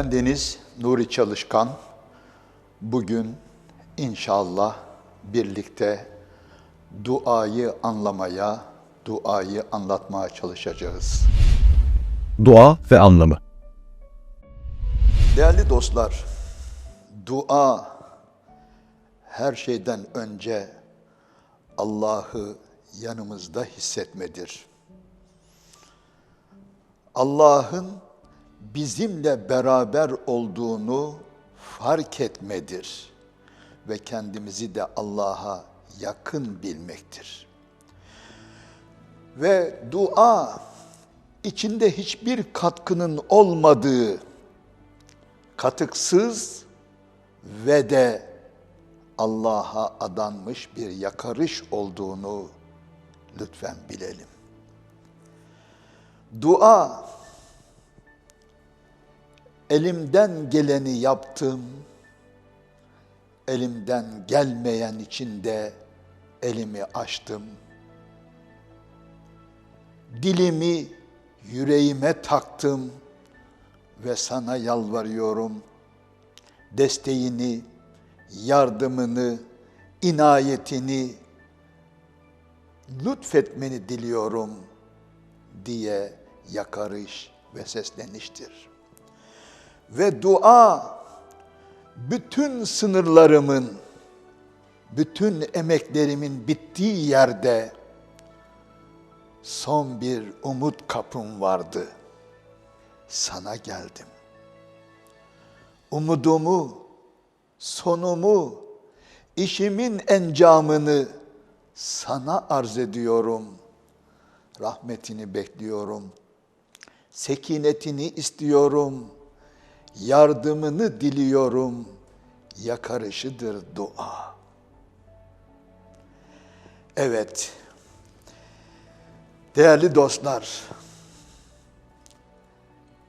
Ben Deniz Nuri Çalışkan. Bugün inşallah birlikte duayı anlamaya, duayı anlatmaya çalışacağız. Dua ve anlamı. Değerli dostlar, dua her şeyden önce Allah'ı yanımızda hissetmedir. Allah'ın bizimle beraber olduğunu fark etmedir ve kendimizi de Allah'a yakın bilmektir. Ve dua içinde hiçbir katkının olmadığı katıksız ve de Allah'a adanmış bir yakarış olduğunu lütfen bilelim. Dua elimden geleni yaptım. Elimden gelmeyen için de elimi açtım. Dilimi yüreğime taktım ve sana yalvarıyorum. Desteğini, yardımını, inayetini lütfetmeni diliyorum diye yakarış ve sesleniştir. Ve dua bütün sınırlarımın, bütün emeklerimin bittiği yerde son bir umut kapım vardı. Sana geldim. Umudumu, sonumu, işimin encamını sana arz ediyorum. Rahmetini bekliyorum. Sekinetini istiyorum. Yardımını diliyorum. Yakarışıdır dua. Evet. Değerli dostlar,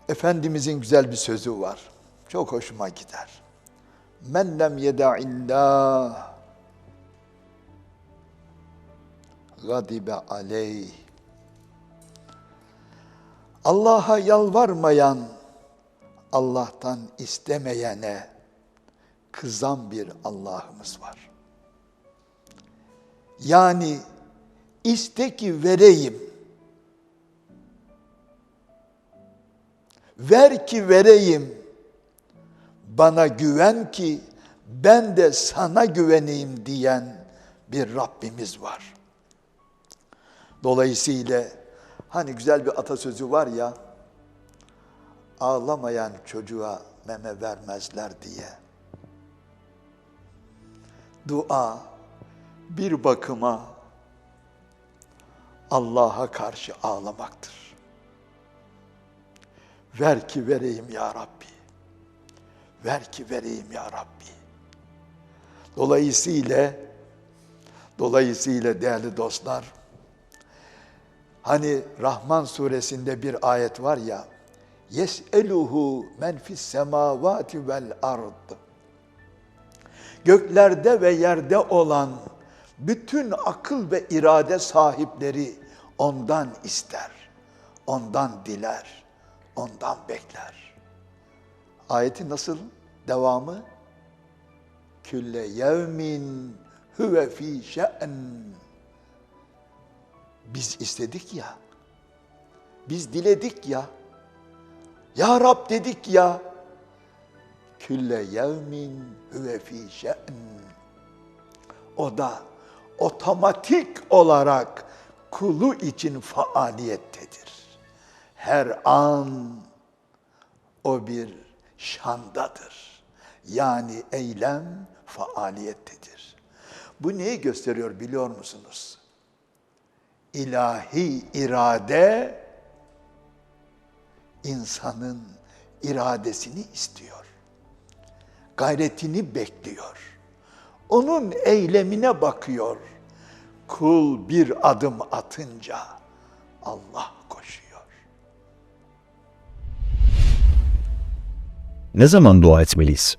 Efendimizin güzel bir sözü var. Çok hoşuma gider. Men lem yeda'illah gadibe aleyh. Allah'a yalvarmayan, Allah'tan istemeyene kızan bir Allah'ımız var. Yani iste ki vereyim. Ver ki vereyim. Bana güven ki ben de sana güveneyim diyen bir Rabbimiz var. Dolayısıyla hani güzel bir atasözü var ya, ağlamayan çocuğa meme vermezler diye. Dua bir bakıma Allah'a karşı ağlamaktır. Ver ki vereyim ya Rabbi. Ver ki vereyim ya Rabbi. Dolayısıyla dolayısıyla değerli dostlar hani Rahman suresinde bir ayet var ya Yes'eluhu men fis semavati vel ard. Göklerde ve yerde olan bütün akıl ve irade sahipleri ondan ister. Ondan diler. Ondan bekler. Ayeti nasıl? Devamı? Külle yevmin huve fi şe'n. Biz istedik ya. Biz diledik ya. Ya Rab dedik ya. Külle yevmin huve fi şe'n. O da otomatik olarak kulu için faaliyettedir. Her an o bir şandadır. Yani eylem faaliyettedir. Bu neyi gösteriyor biliyor musunuz? İlahi irade insanın iradesini istiyor. Gayretini bekliyor. Onun eylemine bakıyor. Kul bir adım atınca Allah koşuyor. Ne zaman dua etmeliyiz?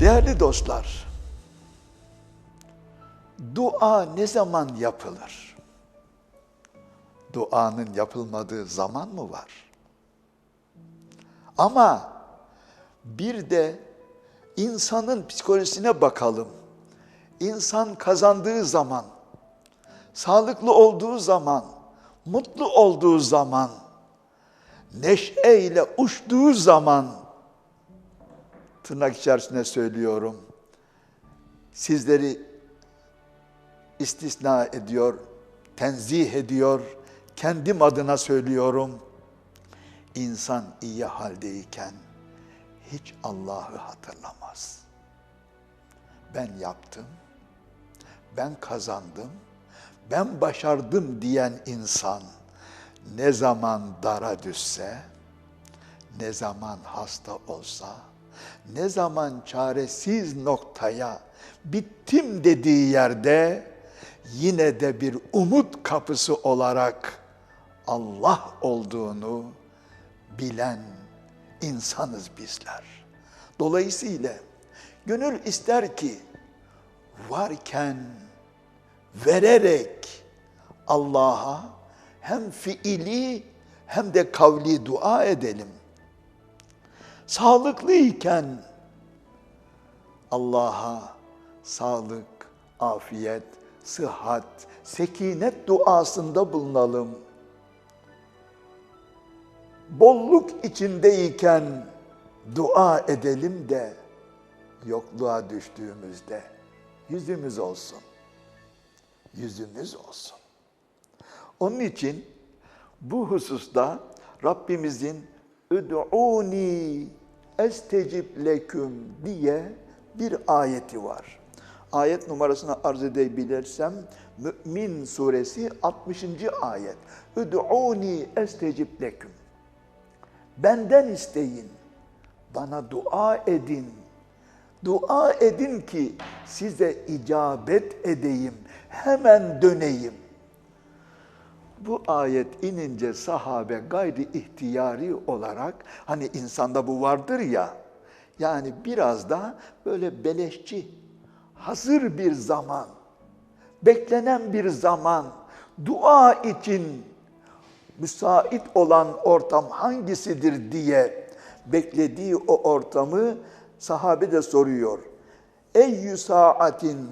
Değerli dostlar, dua ne zaman yapılır? Duanın yapılmadığı zaman mı var? Ama bir de insanın psikolojisine bakalım. İnsan kazandığı zaman, sağlıklı olduğu zaman, mutlu olduğu zaman, neşeyle uçtuğu zaman, tırnak içerisinde söylüyorum, sizleri istisna ediyor, tenzih ediyor, kendim adına söylüyorum. İnsan iyi haldeyken hiç Allah'ı hatırlamaz. Ben yaptım, ben kazandım, ben başardım diyen insan ne zaman dara düşse, ne zaman hasta olsa, ne zaman çaresiz noktaya bittim dediği yerde yine de bir umut kapısı olarak Allah olduğunu bilen insanız bizler. Dolayısıyla gönül ister ki varken vererek Allah'a hem fiili hem de kavli dua edelim. Sağlıklıyken Allah'a sağlık, afiyet, sıhhat, sekinet duasında bulunalım. Bolluk içindeyken dua edelim de yokluğa düştüğümüzde yüzümüz olsun. Yüzümüz olsun. Onun için bu hususta Rabbimizin Üd'uni estecib leküm diye bir ayeti var. Ayet numarasını arz edebilirsem Mü'min suresi 60. ayet. Üd'uni estecib leküm. Benden isteyin. Bana dua edin. Dua edin ki size icabet edeyim. Hemen döneyim. Bu ayet inince sahabe gayri ihtiyari olarak hani insanda bu vardır ya yani biraz da böyle beleşçi hazır bir zaman beklenen bir zaman dua için müsait olan ortam hangisidir diye beklediği o ortamı sahabe de soruyor. Eyyü saatin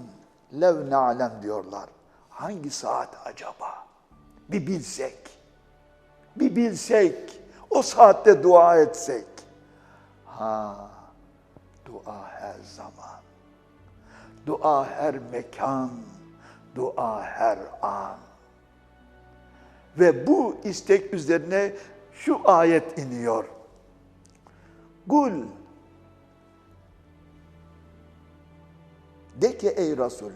lev na'lem diyorlar. Hangi saat acaba? Bir bilsek. Bir bilsek. O saatte dua etsek. Ha, dua her zaman. Dua her mekan. Dua her an. Ve bu istek üzerine şu ayet iniyor. Kul de ki ey Resul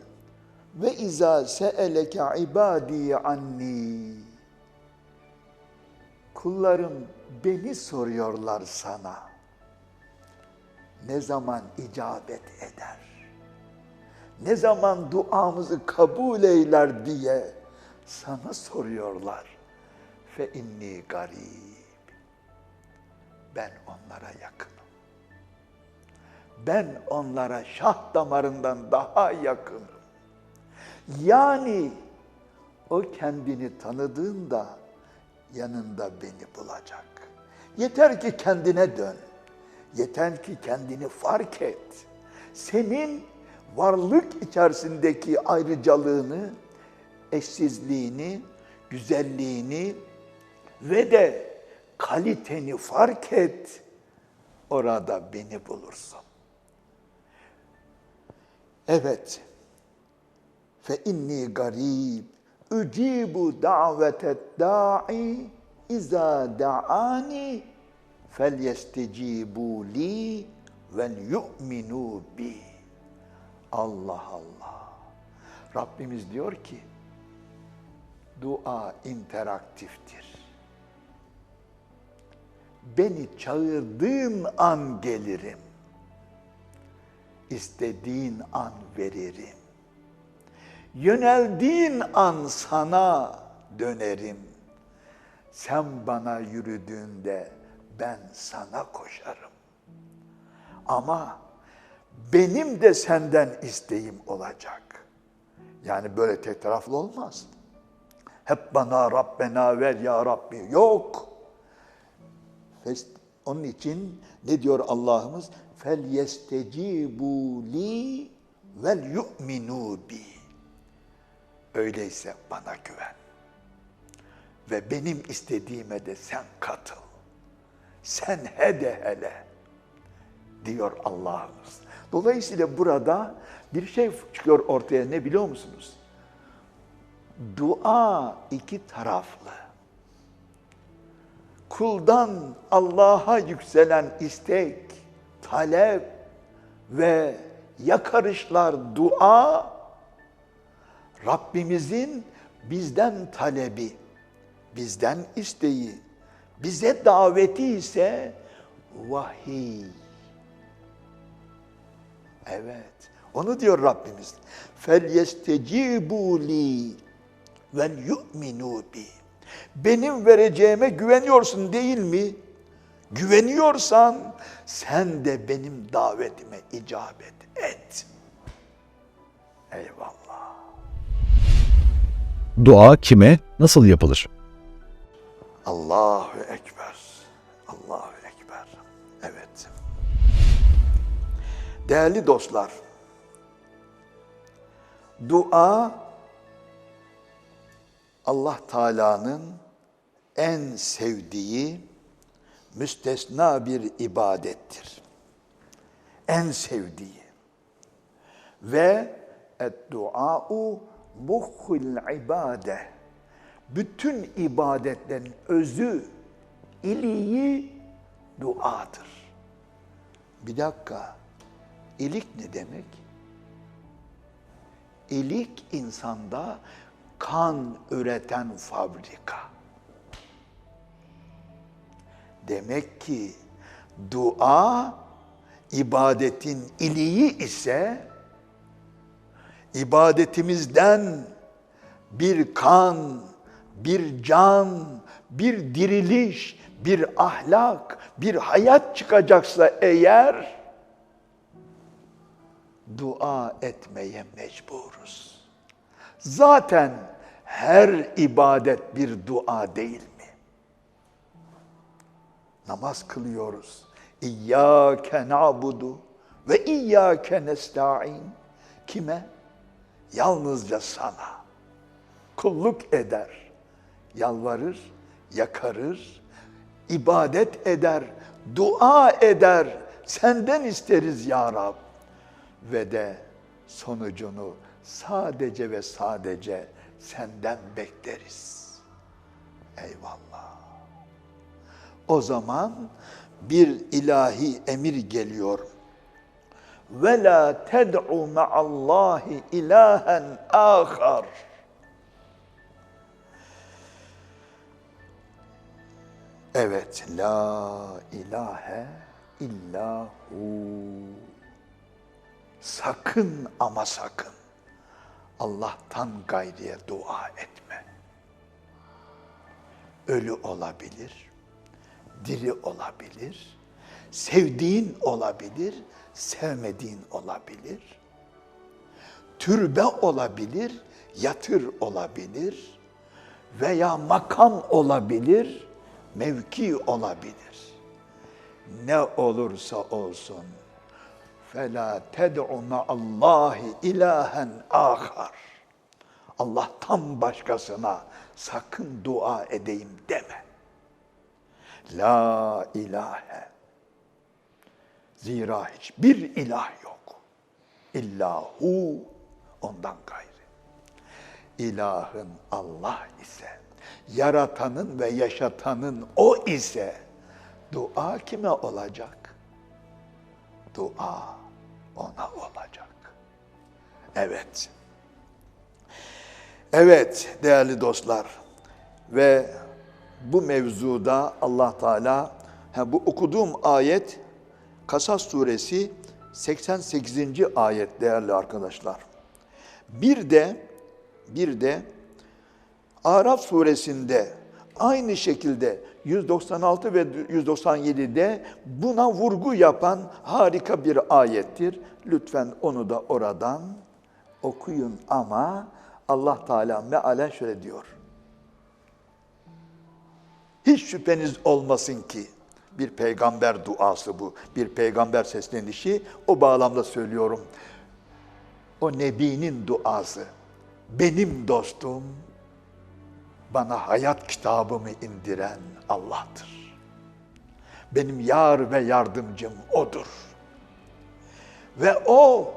ve izâ se'eleke ibâdî anni kullarım beni soruyorlar sana. Ne zaman icabet eder? Ne zaman duamızı kabul eyler diye sana soruyorlar. Fe inni garib. Ben onlara yakınım. Ben onlara şah damarından daha yakınım. Yani o kendini tanıdığında yanında beni bulacak. Yeter ki kendine dön. Yeter ki kendini fark et. Senin varlık içerisindeki ayrıcalığını, eşsizliğini, güzelliğini ve de kaliteni fark et. Orada beni bulursun. Evet. Fe inni garib ücibu davetet da'i iza da'ani felyestecibu li vel yu'minu bi. Allah Allah. Rabbimiz diyor ki dua interaktiftir. Beni çağırdığın an gelirim. İstediğin an veririm. Yöneldiğin an sana dönerim. Sen bana yürüdüğünde ben sana koşarım. Ama benim de senden isteğim olacak. Yani böyle tek taraflı olmaz. Hep bana Rabbena ver ya Rabbi. Yok. Onun için ne diyor Allah'ımız? Fel yestecibu li vel yu'minu bi. Öyleyse bana güven. Ve benim istediğime de sen katıl. Sen hede hele diyor Allah'ımız. Dolayısıyla burada bir şey çıkıyor ortaya ne biliyor musunuz? Dua iki taraflı. Kuldan Allah'a yükselen istek, talep ve yakarışlar dua Rabbimizin bizden talebi, bizden isteği, bize daveti ise vahiy. Evet. Onu diyor Rabbimiz. Fel yestecibu vel yu'minu bi. Benim vereceğime güveniyorsun değil mi? Güveniyorsan sen de benim davetime icabet et. Eyvallah. Dua kime, nasıl yapılır? Allahu Ekber. Allahu Ekber. Evet. Değerli dostlar, dua Allah Teala'nın en sevdiği müstesna bir ibadettir. En sevdiği. Ve et-dua'u muhul ibade. Bütün ibadetlerin özü, iliği duadır. Bir dakika, ilik ne demek? İlik insanda kan üreten fabrika. Demek ki dua ibadetin iliği ise ibadetimizden bir kan, bir can, bir diriliş, bir ahlak, bir hayat çıkacaksa eğer dua etmeye mecburuz. Zaten her ibadet bir dua değil mi? Namaz kılıyoruz. İyyâke na'budu ve iyyâke nesta'in. Kime? Yalnızca sana. Kulluk eder. Yalvarır, yakarır, ibadet eder, dua eder. Senden isteriz ya Rab. Ve de sonucunu sadece ve sadece senden bekleriz. Eyvallah. O zaman bir ilahi emir geliyor. Ve la ted'u ma'allahi ilahen ahar. Evet, la ilahe illahu. Sakın ama sakın Allah'tan gayriye dua etme. Ölü olabilir, diri olabilir, sevdiğin olabilir, sevmediğin olabilir. Türbe olabilir, yatır olabilir veya makam olabilir, mevki olabilir. Ne olursa olsun فَلَا تَدْعُ مَا اللّٰهِ ilahen ahar. Allah'tan başkasına sakın dua edeyim deme. La ilahe. Zira hiçbir ilah yok. İllahu ondan gayrı. İlahın Allah ise, yaratanın ve yaşatanın o ise, dua kime olacak? Dua ona olacak. Evet. Evet değerli dostlar ve bu mevzuda Allah Teala ha, bu okuduğum ayet Kasas suresi 88. ayet değerli arkadaşlar. Bir de bir de Araf suresinde aynı şekilde 196 ve 197'de buna vurgu yapan harika bir ayettir. Lütfen onu da oradan okuyun ama Allah Teala mealen şöyle diyor. Hiç şüpheniz olmasın ki Bir peygamber duası bu. Bir peygamber seslenişi. O bağlamda söylüyorum. O Nebi'nin duası. Benim dostum, bana hayat kitabımı indiren Allah'tır. Benim yar ve yardımcım O'dur. Ve O,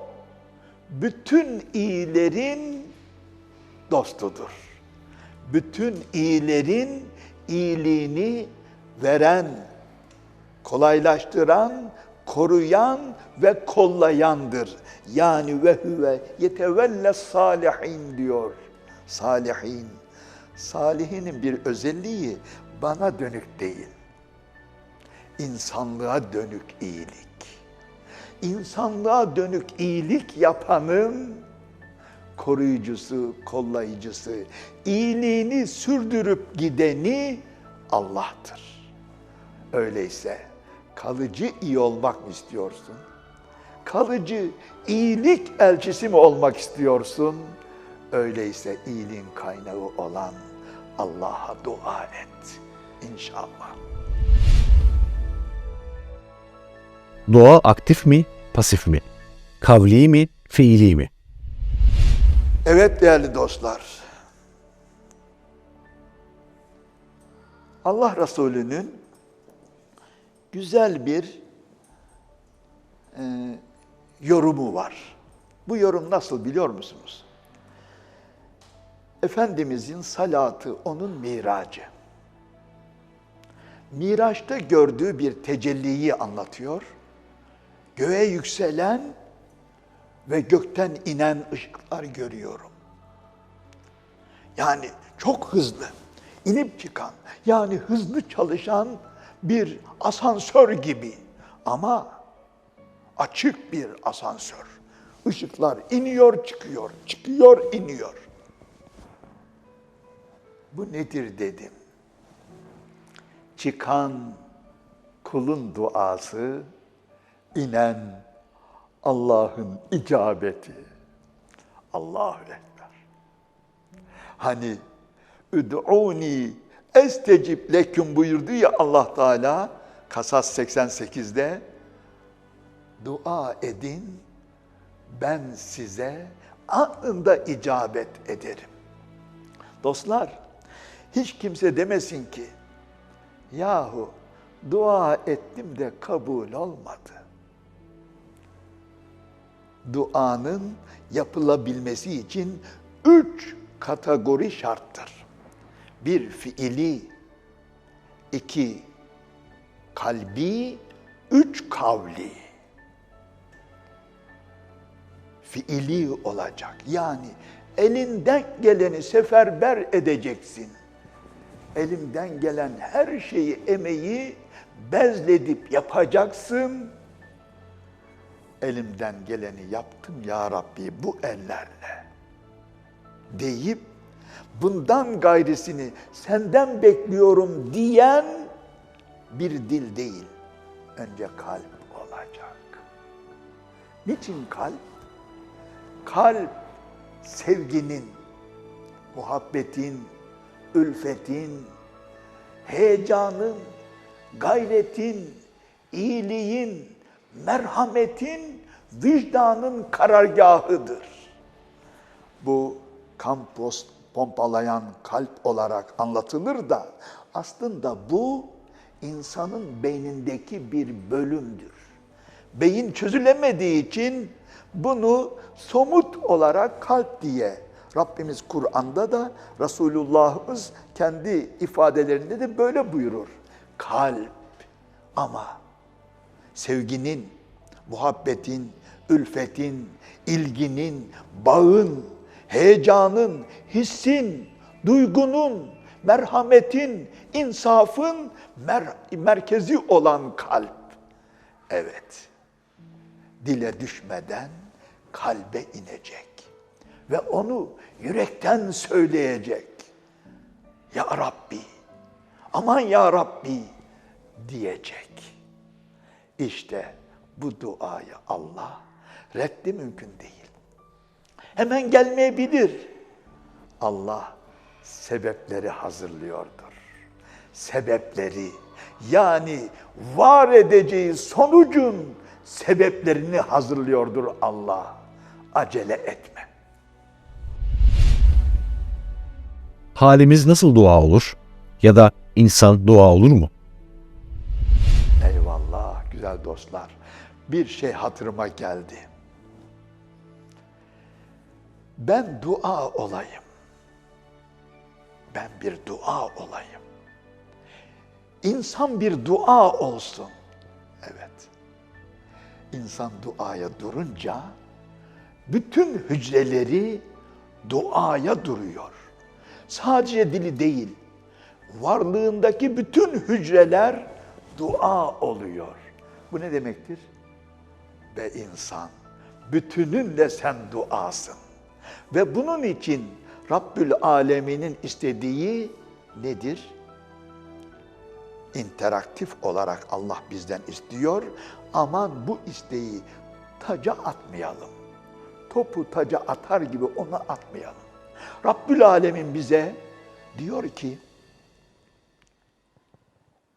bütün iyilerin dostudur. Bütün iyilerin iyiliğini veren, kolaylaştıran, koruyan ve kollayandır. Yani ve huve yetevelle salihin diyor. Salihin. Salihinin bir özelliği bana dönük değil. İnsanlığa dönük iyilik. İnsanlığa dönük iyilik yapanın koruyucusu, kollayıcısı, iyiliğini sürdürüp gideni Allah'tır. Öyleyse kalıcı iyi olmak mı istiyorsun? Kalıcı iyilik elçisi mi olmak istiyorsun? Öyleyse iyiliğin kaynağı olan Allah'a dua et. İnşallah. Dua aktif mi, pasif mi? Kavli mi, fiili mi? Evet değerli dostlar. Allah Resulü'nün güzel bir e, yorumu var. Bu yorum nasıl biliyor musunuz? Efendimizin salatı onun miracı. Miraçta gördüğü bir tecelliyi anlatıyor. Göğe yükselen ve gökten inen ışıklar görüyorum. Yani çok hızlı inip çıkan, yani hızlı çalışan bir asansör gibi ama açık bir asansör. Işıklar iniyor, çıkıyor, çıkıyor, iniyor. Bu nedir dedim. Çıkan kulun duası, inen Allah'ın icabeti. Allahu Ekber. Hani üd'uni estecib leküm buyurdu ya Allah Teala Kasas 88'de dua edin ben size anında icabet ederim. Dostlar hiç kimse demesin ki yahu dua ettim de kabul olmadı duanın yapılabilmesi için üç kategori şarttır. Bir fiili, iki kalbi, üç kavli. Fiili olacak. Yani elinden geleni seferber edeceksin. Elimden gelen her şeyi, emeği bezledip yapacaksın elimden geleni yaptım ya Rabbi bu ellerle deyip bundan gayrisini senden bekliyorum diyen bir dil değil. Önce kalp olacak. Niçin kalp? Kalp sevginin, muhabbetin, ülfetin, heyecanın, gayretin, iyiliğin, merhametin, vicdanın karargahıdır. Bu kan pompalayan kalp olarak anlatılır da aslında bu insanın beynindeki bir bölümdür. Beyin çözülemediği için bunu somut olarak kalp diye Rabbimiz Kur'an'da da Resulullah'ımız kendi ifadelerinde de böyle buyurur. Kalp ama sevginin, muhabbetin, ülfetin, ilginin, bağın, heyecanın, hissin, duygunun, merhametin, insafın mer merkezi olan kalp. Evet, dile düşmeden kalbe inecek ve onu yürekten söyleyecek. Ya Rabbi, aman ya Rabbi diyecek. İşte bu duayı Allah reddi mümkün değil. Hemen gelmeyebilir. Allah sebepleri hazırlıyordur. Sebepleri Yani var edeceği sonucun sebeplerini hazırlıyordur Allah. Acele etme. Halimiz nasıl dua olur? Ya da insan dua olur mu? Eyvallah güzel dostlar. Bir şey hatırıma geldi. Ben dua olayım. Ben bir dua olayım. İnsan bir dua olsun. Evet. İnsan duaya durunca bütün hücreleri duaya duruyor. Sadece dili değil, varlığındaki bütün hücreler dua oluyor. Bu ne demektir? Be insan, bütününle sen duasın. Ve bunun için Rabbül Alemin'in istediği nedir? interaktif olarak Allah bizden istiyor. Aman bu isteği taca atmayalım. Topu taca atar gibi ona atmayalım. Rabbül Alemin bize diyor ki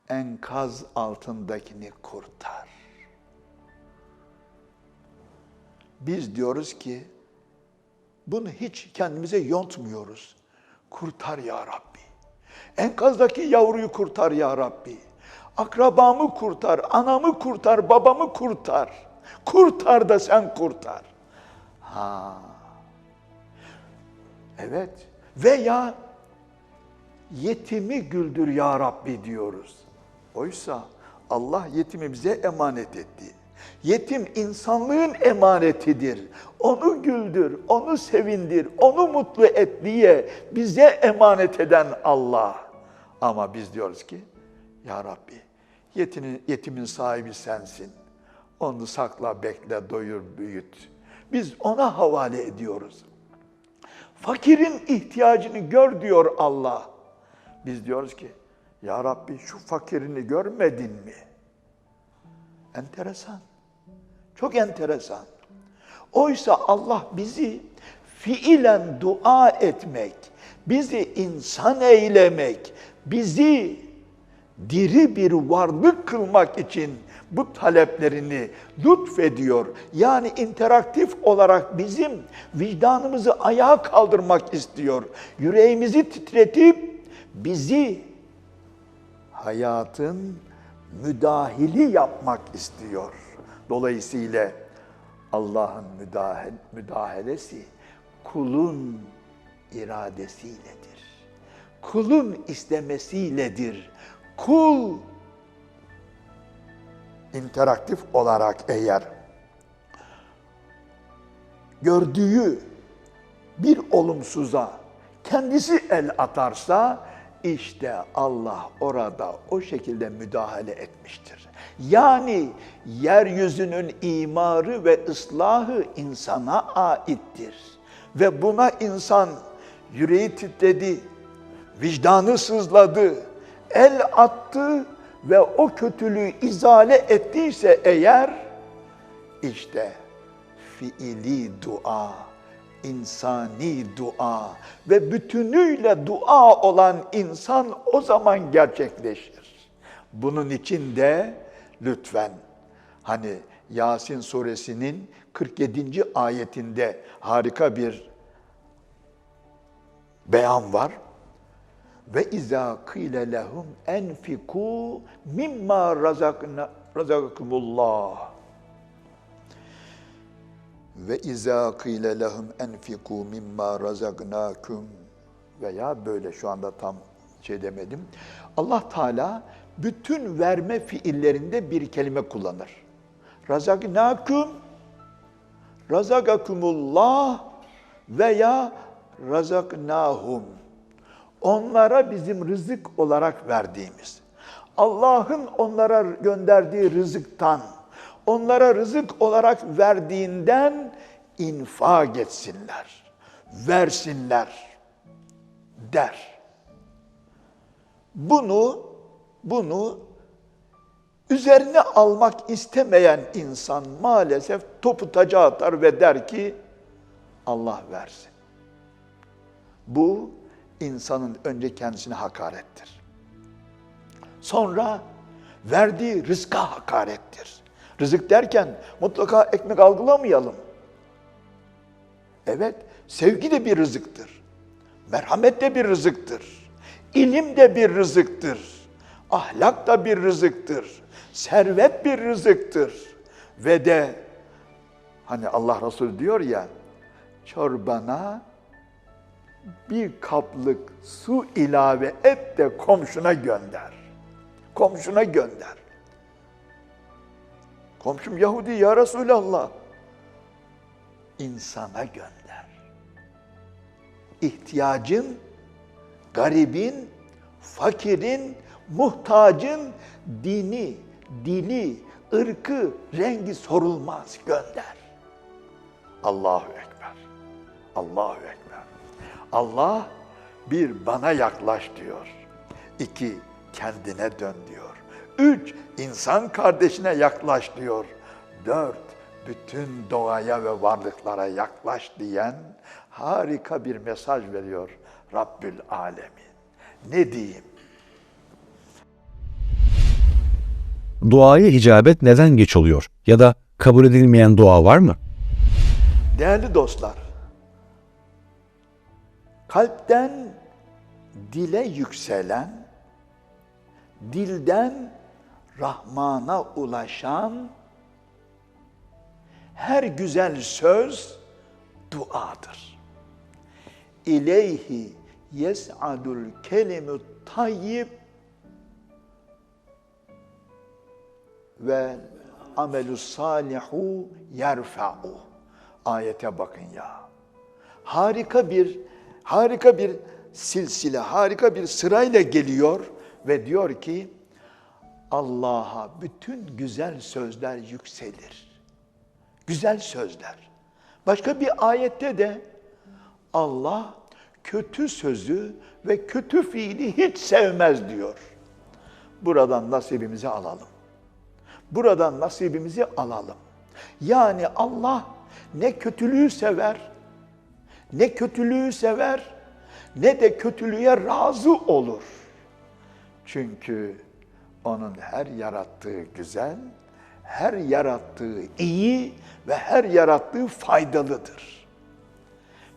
enkaz altındakini kurtar. Biz diyoruz ki bunu hiç kendimize yontmuyoruz. Kurtar ya Rabbi. Enkazdaki yavruyu kurtar ya Rabbi. Akrabamı kurtar, anamı kurtar, babamı kurtar. Kurtar da sen kurtar. Ha. Evet. Veya yetimi güldür ya Rabbi diyoruz. Oysa Allah yetimi bize emanet etti. Yetim insanlığın emanetidir. Onu güldür, onu sevindir, onu mutlu et diye bize emanet eden Allah. Ama biz diyoruz ki, Ya Rabbi, yetinin, yetimin sahibi sensin. Onu sakla, bekle, doyur, büyüt. Biz ona havale ediyoruz. Fakirin ihtiyacını gör diyor Allah. Biz diyoruz ki, Ya Rabbi şu fakirini görmedin mi? Enteresan. Çok enteresan. Oysa Allah bizi fiilen dua etmek, bizi insan eylemek, bizi diri bir varlık kılmak için bu taleplerini lütfediyor. Yani interaktif olarak bizim vicdanımızı ayağa kaldırmak istiyor. Yüreğimizi titretip bizi hayatın müdahili yapmak istiyor. Dolayısıyla Allah'ın müdahale, müdahalesi kulun iradesiyledir. Kulun istemesiyledir. Kul interaktif olarak eğer gördüğü bir olumsuza kendisi el atarsa işte Allah orada o şekilde müdahale etmiştir. Yani yeryüzünün imarı ve ıslahı insana aittir. Ve buna insan yüreği titredi, vicdanı sızladı, el attı ve o kötülüğü izale ettiyse eğer işte fiili dua, insani dua ve bütünüyle dua olan insan o zaman gerçekleşir. Bunun için de lütfen hani Yasin suresinin 47. ayetinde harika bir beyan var. Ve izâ kîle lehum enfikû mimma razakna razakakumullah. Ve izâ kîle lehum enfikû mimma razaknâkum veya böyle şu anda tam şey demedim. Allah Teala bütün verme fiillerinde bir kelime kullanır. Razaknâkum, razakakumullah veya razaknâhum. Onlara bizim rızık olarak verdiğimiz, Allah'ın onlara gönderdiği rızıktan, onlara rızık olarak verdiğinden infak etsinler, versinler der. Bunu bunu üzerine almak istemeyen insan maalesef topu taca atar ve der ki Allah versin. Bu insanın önce kendisine hakarettir. Sonra verdiği rızka hakarettir. Rızık derken mutlaka ekmek algılamayalım. Evet, sevgi de bir rızıktır. Merhamet de bir rızıktır. İlim de bir rızıktır. Ahlak da bir rızıktır. Servet bir rızıktır. Ve de hani Allah Resulü diyor ya, çorbana bir kaplık su ilave et de komşuna gönder. Komşuna gönder. Komşum Yahudi ya Resulallah. İnsana gönder. İhtiyacın, garibin, fakirin, muhtacın dini, dili, ırkı, rengi sorulmaz gönder. Allahu Ekber. Allahu Ekber. Allah bir bana yaklaş diyor. İki kendine dön diyor. Üç insan kardeşine yaklaş diyor. Dört bütün doğaya ve varlıklara yaklaş diyen harika bir mesaj veriyor Rabbül Alemin. Ne diyeyim? Duaya icabet neden geç oluyor? Ya da kabul edilmeyen dua var mı? Değerli dostlar, kalpten dile yükselen, dilden Rahman'a ulaşan her güzel söz duadır. İleyhi yes'adul kelimut tayyib ve amelus salihu yerfa'u. Ayete bakın ya. Harika bir harika bir silsile, harika bir sırayla geliyor ve diyor ki Allah'a bütün güzel sözler yükselir. Güzel sözler. Başka bir ayette de Allah kötü sözü ve kötü fiili hiç sevmez diyor. Buradan nasibimizi alalım. Buradan nasibimizi alalım. Yani Allah ne kötülüğü sever, ne kötülüğü sever, ne de kötülüğe razı olur. Çünkü onun her yarattığı güzel, her yarattığı iyi ve her yarattığı faydalıdır.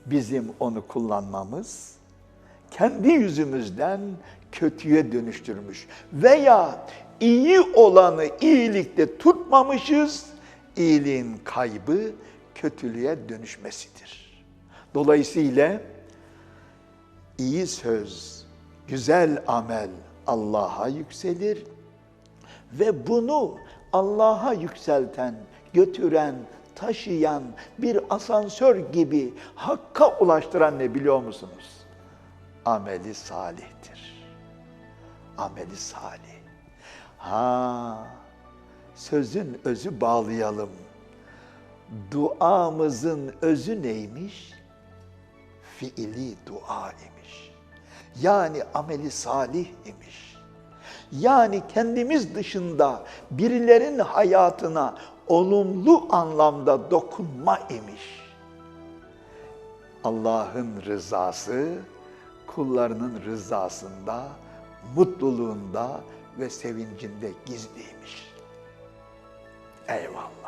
Bizim onu kullanmamız kendi yüzümüzden kötüye dönüştürmüş veya iyi olanı iyilikte tutmamışız, iyiliğin kaybı kötülüğe dönüşmesidir. Dolayısıyla iyi söz, güzel amel Allah'a yükselir ve bunu Allah'a yükselten, götüren, taşıyan bir asansör gibi hakka ulaştıran ne biliyor musunuz? Ameli salihtir. Ameli salih. Ha, sözün özü bağlayalım. Duamızın özü neymiş? Fiili dua imiş. Yani ameli salih imiş. Yani kendimiz dışında birilerin hayatına olumlu anlamda dokunma imiş. Allah'ın rızası kullarının rızasında, mutluluğunda ve sevincinde gizliymiş. Eyvallah.